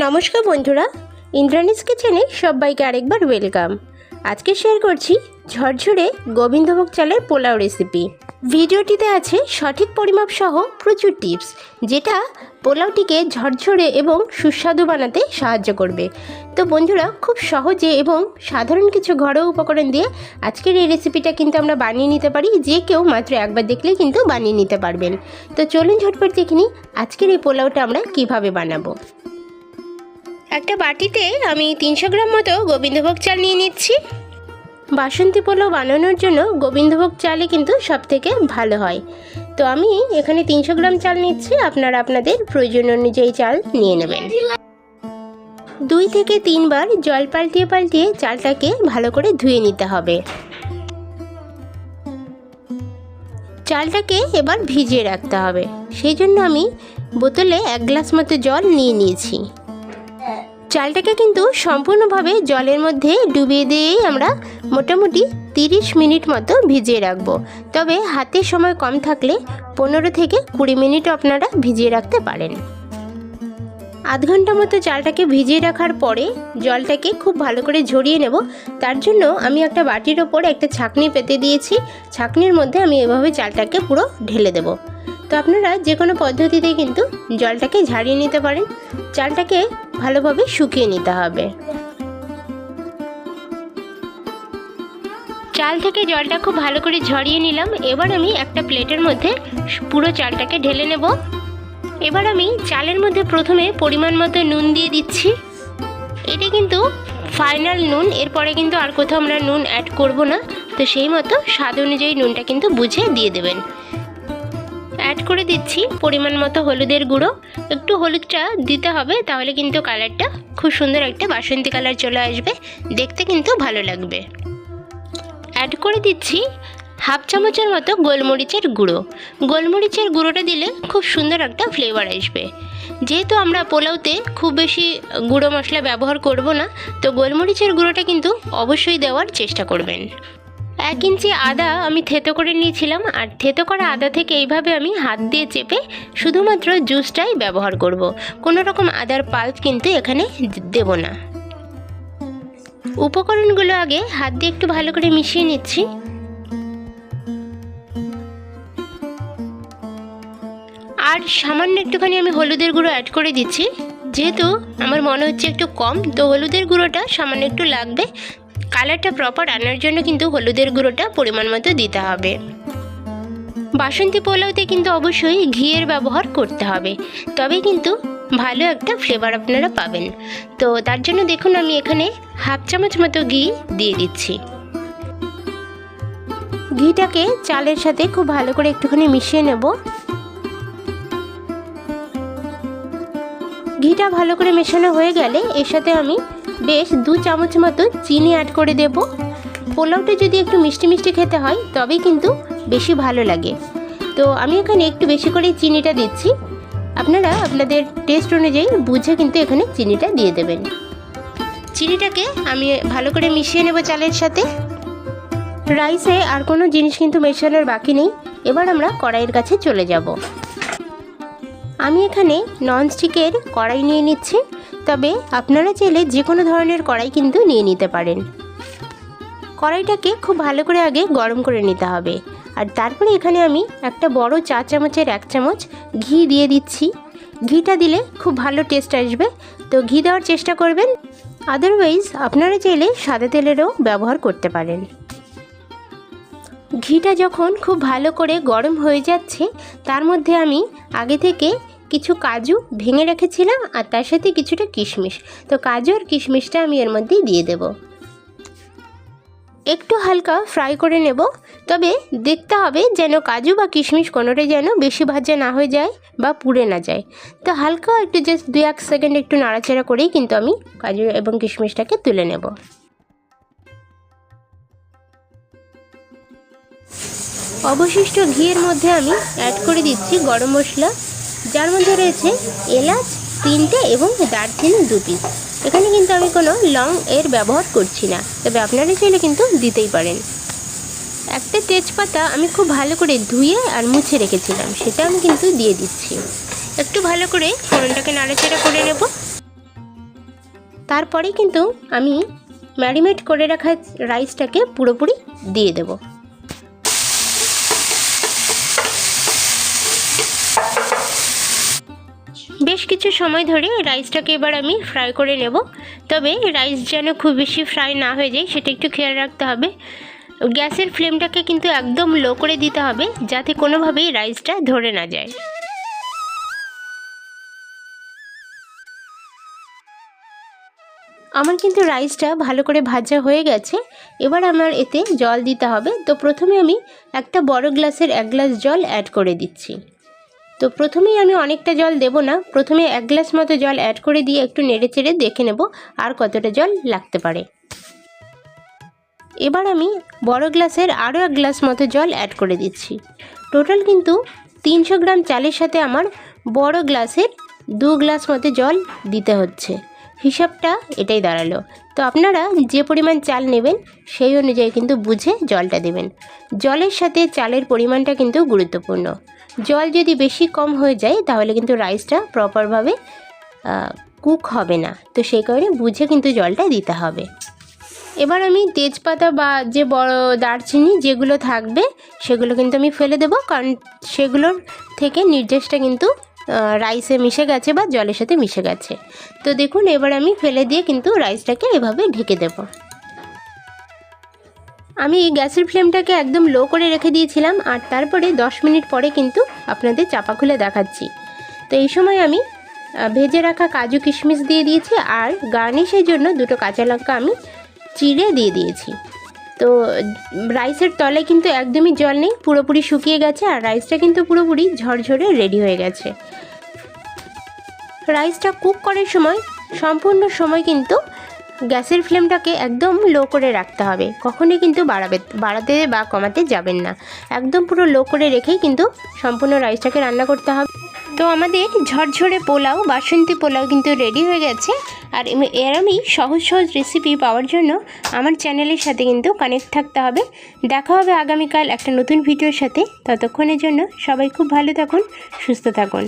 নমস্কার বন্ধুরা ইন্দ্রানিস কিচেনে সবাইকে আরেকবার ওয়েলকাম। আজকে শেয়ার করছি ঝরঝরে গোবিন্দভোগ চালের পোলাও রেসিপি ভিডিওটিতে আছে সঠিক পরিমাপ সহ প্রচুর টিপস, যেটা পোলাওটিকে ঝরঝরে এবং সুস্বাদু বানাতে সাহায্য করবে। তো বন্ধুরা, খুব সহজে এবং সাধারণ কিছু ঘরোয়া উপকরণ দিয়ে আজকের এই রেসিপিটা কিন্তু আমরা বানিয়ে নিতে পারি। যে কেউ মাত্র একবার দেখলেই কিন্তু বানিয়ে নিতে পারবেন। তো চলুন ঝটপট দেখে নিই আজকের এই পোলাওটা আমরা কীভাবে বানাবো। একটা বাটিতে আমি তিনশো গ্রাম মতো গোবিন্দভোগ চাল নিয়ে নিচ্ছি। বাসন্তী পোলাও বানানোর জন্য গোবিন্দভোগ চালই কিন্তু সব থেকে ভালো হয়। তো আমি এখানে তিনশো গ্রাম চাল নিচ্ছি, আপনারা আপনাদের প্রয়োজন অনুযায়ী চাল নিয়ে নেবেন। দুই থেকে তিনবার জল পাল্টিয়ে পাল্টিয়ে চালটাকে ভালো করে ধুয়ে নিতে হবে। চালটাকে এবার ভিজিয়ে রাখতে হবে। সেই জন্য আমি বোতলে এক গ্লাস মতো জল নিয়ে নিয়েছি। চালটাকে কিন্তু সম্পূর্ণভাবে জলের মধ্যে ডুবিয়ে দিয়েই আমরা মোটামুটি তিরিশ মিনিট মতো ভিজিয়ে রাখব। তবে হাতে সময় কম থাকলে পনেরো থেকে কুড়ি মিনিট আপনারা ভিজিয়ে রাখতে পারেন। আধ ঘণ্টা মতো চালটাকে ভিজিয়ে রাখার পরে জলটাকে খুব ভালো করে ঝরিয়ে নেব। তার জন্য আমি একটা বাটির ওপর একটা ছাকনি পেতে দিয়েছি। ছাকনির মধ্যে আমি এভাবে চালটাকে পুরো ঢেলে দেব। তো আপনারা যে কোনো পদ্ধতিতে কিন্তু জলটাকে ঝাড়িয়ে নিতে পারেন। চালটাকে ভালোভাবে শুকিয়ে নিতে হবে। চাল থেকে জলটা খুব ভালো করে ঝরিয়ে নিলাম। এবার আমি একটা প্লেটের মধ্যে পুরো চালটাকে ঢেলে নেব। এবার আমি চালের মধ্যে প্রথমে পরিমাণ মতো নুন দিয়ে দিচ্ছি। এটা কিন্তু ফাইনাল নুন, এরপরে কিন্তু আর কোথাও আমরা নুন অ্যাড করব না। তো সেই মতো স্বাদ অনুযায়ী নুনটা কিন্তু বুঝে দিয়ে দেবেন। অ্যাড করে দিচ্ছি পরিমাণ মতো হলুদের গুঁড়ো। একটু হলুদটা দিতে হবে, তাহলে কিন্তু কালারটা খুব সুন্দর একটা বাসন্তী কালার চলে আসবে। দেখতে কিন্তু ভালো লাগবে। অ্যাড করে দিচ্ছি হাফ চামচের মতো গোলমরিচের গুঁড়ো। গোলমরিচের গুঁড়োটা দিলে খুব সুন্দর একটা ফ্লেভার আসবে। যেহেতু আমরা পোলাওতে খুব বেশি গুঁড়ো মশলা ব্যবহার করব না, তো গোলমরিচের গুঁড়োটা কিন্তু অবশ্যই দেওয়ার চেষ্টা করবেন। এক ইঞ্চি আদা আমি থেতো করে নিয়েছিলাম, আর থেতো করা আদা থেকে এইভাবে আমি হাত দিয়ে চেপে শুধুমাত্র জুসটাই ব্যবহার করব। কোনো রকম আদার পাল্প কিন্তু এখানে দেব না। উপকরণগুলো আগে হাত দিয়ে একটু ভালো করে মিশিয়ে নিচ্ছি। আর সামান্য একটুখানি আমি হলুদের গুঁড়ো অ্যাড করে দিচ্ছি। যেহেতু আমার মনে হচ্ছে একটু কম, তো হলুদের গুঁড়োটা সামান্য একটু লাগবে। কালারটা প্রপার আনার জন্য কিন্তু হলুদের গুঁড়োটা পরিমাণ মতো দিতে হবে। বাসন্তী পোলাওতে কিন্তু অবশ্যই ঘিয়ের ব্যবহার করতে হবে। তবে কিন্তু ভালো একটা ফ্লেভার আপনারা পাবেন। তো তার জন্য দেখুন আমি এখানে হাফ চামচ মতো ঘি দিয়ে দিচ্ছি। ঘিটাকে চালের সাথে খুব ভালো করে একটুখানি মিশিয়ে নেব। ঘিটা ভালো করে মেশানো হয়ে গেলে এর সাথে আমি বেশ দু চামচ মতো চিনি অ্যাড করে দেব। পোলাওটা যদি একটু মিষ্টি মিষ্টি খেতে হয় তবে কিন্তু বেশি ভালো লাগে। তো আমি এখানে একটু বেশি করে চিনিটা দিচ্ছি। আপনারা আপনাদের টেস্ট অনুযায়ী বুঝে কিন্তু এখানে চিনিটা দিয়ে দেবেন। চিনিটাকে আমি ভালো করে মিশিয়ে নেব চালের সাথে। রাইসে আর কোনো জিনিস কিন্তু মেশানোর বাকি নেই। এবার আমরা কড়াইয়ের কাছে চলে যাব। আমি এখানে ননস্টিকের কড়াই নিয়ে নিচ্ছি। তবে আপনারা চাইলে যে কোনো ধরনের কড়াই কিন্তু নিয়ে নিতে পারেন। কড়াইটাকে খুব ভালো করে আগে গরম করে নিতে হবে। আর তারপরে এখানে আমি একটা বড় চা চামচের এক চামচ ঘি দিয়ে দিচ্ছি। ঘিটা দিলে খুব ভালো টেস্ট আসবে। তো ঘি দেওয়ার চেষ্টা করবেন। আদারওয়াইজ আপনারা চাইলে সাদা তেলেরও ব্যবহার করতে পারেন। ঘিটা যখন খুব ভালো করে গরম হয়ে যাচ্ছে, তার মধ্যে আমি আগে থেকে কিছু কাজু ভেঙে রেখেছিলাম আর তার সাথে কিছুটা কিশমিশ। তো কাজু আর কিশমিশটা আমি এর মধ্যেই দিয়ে দেব। একটু হালকা ফ্রাই করে নেব। তবে দেখতে হবে যেন কাজু বা কিশমিশ কোনোটাই যেন বেশি ভাজা না হয়ে যায় বা পুড়ে না যায়। তো হালকা একটু জাস্ট দু এক সেকেন্ড একটু নাড়াচাড়া করেই কিন্তু আমি কাজু এবং কিশমিশটাকে তুলে নেব। অবশিষ্ট ঘিয়ের মধ্যে আমি অ্যাড করে দিচ্ছি গরম মশলা। যার মধ্যে রয়েছে এলাচ, তিনটে এবং দারচিনি দু পিস এখানে কিন্তু আমি কোনো লং এর ব্যবহার করছি না। তবে আপনারা চাইলে কিন্তু দিতেই পারেন। একটা তেজপাতা আমি খুব ভালো করে ধুয়ে আর মুছে রেখেছিলাম, সেটা আমি কিন্তু দিয়ে দিচ্ছি। একটু ভালো করে ফোড়নটাকে নাড়াচাড়া করে নেব। তারপরে কিন্তু আমি ম্যারিনেট করে রাখা রাইসটাকে পুরোপুরি দিয়ে দেব। বেশ কিছু সময় ধরে রাইসটাকে এবার আমি ফ্রাই করে নেব। তবে রাইস যেন খুব বেশি ফ্রাই না হয়ে যায়, সেটা একটু খেয়াল রাখতে হবে। গ্যাসের ফ্লেমটাকে কিন্তু একদম লো করে দিতে হবে, যাতে কোনোভাবেই রাইসটা ধরে না যায়। আমার কিন্তু রাইসটা ভালো করে ভাজা হয়ে গেছে। এবার আমার এতে জল দিতে হবে। তো প্রথমে আমি একটা বড় গ্লাসের এক গ্লাস জল অ্যাড করে দিচ্ছি। তো প্রথমেই আমি অনেকটা জল দেব না। প্রথমে এক গ্লাস মতো জল অ্যাড করে দিয়ে একটু নেড়ে চেড়ে দেখে নেব আর কতটা জল লাগতে পারে। এবার আমি বড় গ্লাসের আরও এক গ্লাস মতো জল অ্যাড করে দিচ্ছি। টোটাল কিন্তু তিনশো গ্রাম চালের সাথে আমার বড় গ্লাসের দু গ্লাস মতো জল দিতে হচ্ছে। হিসাবটা এটাই দাঁড়াল। তো আপনারা যে পরিমাণ চাল নেবেন, সেই অনুযায়ী কিন্তু বুঝে জলটা দেবেন। জলের সাথে চালের পরিমাণটা কিন্তু গুরুত্বপূর্ণ। জল যদি বেশি কম হয়ে যায়, তাহলে কিন্তু রাইসটা প্রপারভাবে কুক হবে না। তো সেই কারণে বুঝে কিন্তু জলটা দিতে হবে। এবার আমি তেজপাতা বা যে বড় দারচিনি যেগুলো থাকবে, সেগুলো কিন্তু আমি ফেলে দেবো। কারণ সেগুলোর থেকে নির্দেশটা কিন্তু রাইসে মিশে গেছে বা জলের সাথে মিশে গেছে। তো দেখুন, এবার আমি ফেলে দিয়ে কিন্তু রাইসটাকে এভাবে ঢেকে দেব। আমি গ্যাসের ফ্লেমটাকে একদম লো করে রেখে দিয়েছিলাম, আর তারপরে দশ মিনিট পরে কিন্তু আপনাদের চাপা খুলে দেখাচ্ছি। তো এই সময় আমি ভেজে রাখা কাজু কিশমিশ দিয়ে দিয়েছি, আর গার্নিশের জন্য দুটো কাঁচা লঙ্কা আমি চিড়ে দিয়ে দিয়েছি। তো রাইসের তলায় কিন্তু একদমই জল নেই, পুরোপুরি শুকিয়ে গেছে, আর রাইসটা কিন্তু পুরোপুরি ঝরঝরে রেডি হয়ে গেছে। রাইসটা কুক করার সময়, সম্পূর্ণ সময় কিন্তু গ্যাসের ফ্লেমটাকে একদম লো করে রাখতে হবে। কখনোই কিন্তু বাড়াবে, বাড়াতে বা কমাতে যাবেন না। একদম পুরো লো করে রেখেই কিন্তু সম্পূর্ণ রাইসটাকে রান্না করতে হবে। তো আমাদের ঝরঝরে পোলাও, বাসন্তী পোলাও কিন্তু রেডি হয়ে গেছে। আর এর আমি সহজ সহজ রেসিপি পাওয়ার জন্য আমার চ্যানেলের সাথে কিন্তু কানেক্ট থাকতে হবে। দেখা হবে আগামীকাল একটা নতুন ভিডিওর সাথে। ততক্ষণের জন্য সবাই খুব ভালো থাকুন, সুস্থ থাকুন।